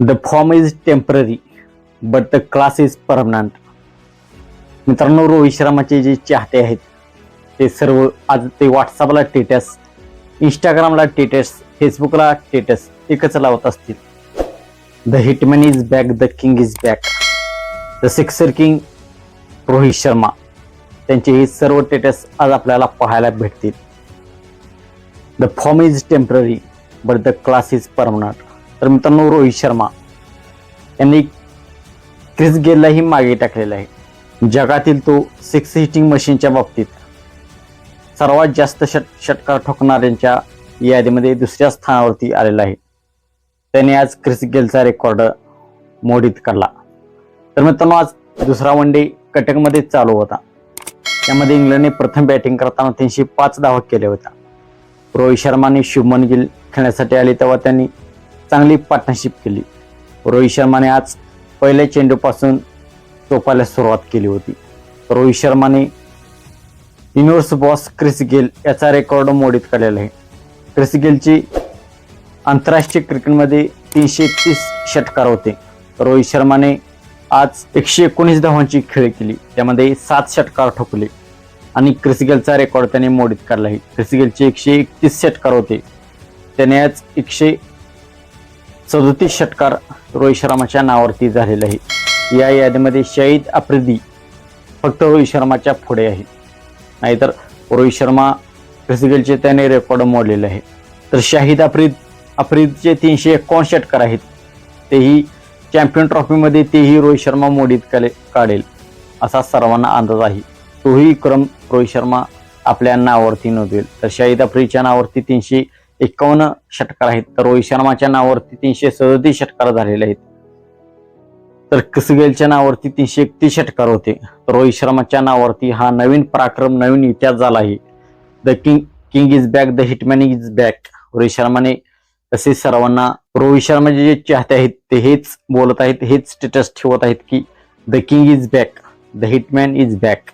The form is temporary but the class is permanent मित्रांनो रोहित शर्माचे जे चाहते आहेत ते सर्व आज ते व्हॉट्सअपला टेटस इंस्टाग्रामला टेटस फेसबुकला टेटस एकच लावत असतील. The hitman is back the king is back the sixer king Rohit Sharma त्यांचे हे सर्व टेटस आज आपल्याला पाहायला भेटतील. The form is temporary but the class is permanent तर मित्रांनो रोहित शर्मा यांनी क्रिस गेललाही मागे टाकलेला आहे. जगातील तो सिक्स हिटिंग मशीनच्या बाबतीत सर्वात जास्त षट षटकार ठोकणाऱ्यांच्या यादीमध्ये दुसऱ्या स्थानावरती आलेला आहे. त्याने आज क्रिस गेलचा रेकॉर्ड मोडीत काढला. तर मित्रांनो आज दुसरा वन डे कटकमध्ये चालू होता. त्यामध्ये इंग्लंडने प्रथम बॅटिंग करताना तीनशे पाच धावा केल्या होत्या. रोहित शर्माने शुभमन गिल खेळण्यासाठी आले तेव्हा त्यांनी चांगली पार्टनरशिप केली. रोहित शर्माने आज पहिल्या चेंडूपासून टोपायला सुरुवात केली होती. रोहित शर्माने युनिव्हर्स बॉस क्रिस गेल याचा रेकॉर्ड मोडीत काढलेला आहे. क्रिस गेलची आंतरराष्ट्रीय क्रिकेटमध्ये तीनशे एकतीस षटकार होते. रोहित शर्माने आज एकशे एकोणीस धावांची खेळ केली. त्यामध्ये सात षटकार ठोकले. आणि क्रिस गेलचा रेकॉर्ड त्याने मोडीत काढला आहे. क्रिस गेलचे एकशे एकतीस षटकार होते. त्याने आज एकशे सदोतीस षटकार रोहित शर्माच्या नावावरती झालेलं आहे. या यादीमध्ये शाहिद आफ्रिदी फक्त रोहित शर्माच्या पुढे आहे. नाहीतर रोहित शर्मा फिजिकलचे त्याने रेकॉर्ड मोडलेले आहे. तर शाहिद आफ्रिद आफ्रिदचे तीनशे एकोण षटकार आहेत. तेही चॅम्पियन ट्रॉफीमध्ये तेही रोहित शर्मा मोडीत काले काढेल असा सर्वांना अंदाज आहे. तोही क्रम रोहित शर्मा आपल्या नावावरती नोंदवेल. तर शाहिद आफ्रिदच्या नावावरती तीनशे एकावन्न षटकार आहेत. तर रोहित शर्माच्या नावावरती तीनशे सदतीस षटकार झालेले आहेत. तर कसगेलच्या नावावरती तीनशे एकतीस षटकार होते. तर रोहित शर्माच्या नावावरती हा नवीन पराक्रम नवीन इतिहास झाला आहे. The king king is back the hitman is back. Rohit शर्माने तसेच सर्वांना रोहित शर्माचे जे चाहते आहेत ते हेच बोलत आहेत हेच स्टेटस ठेवत आहेत की the king is back the hitman is back.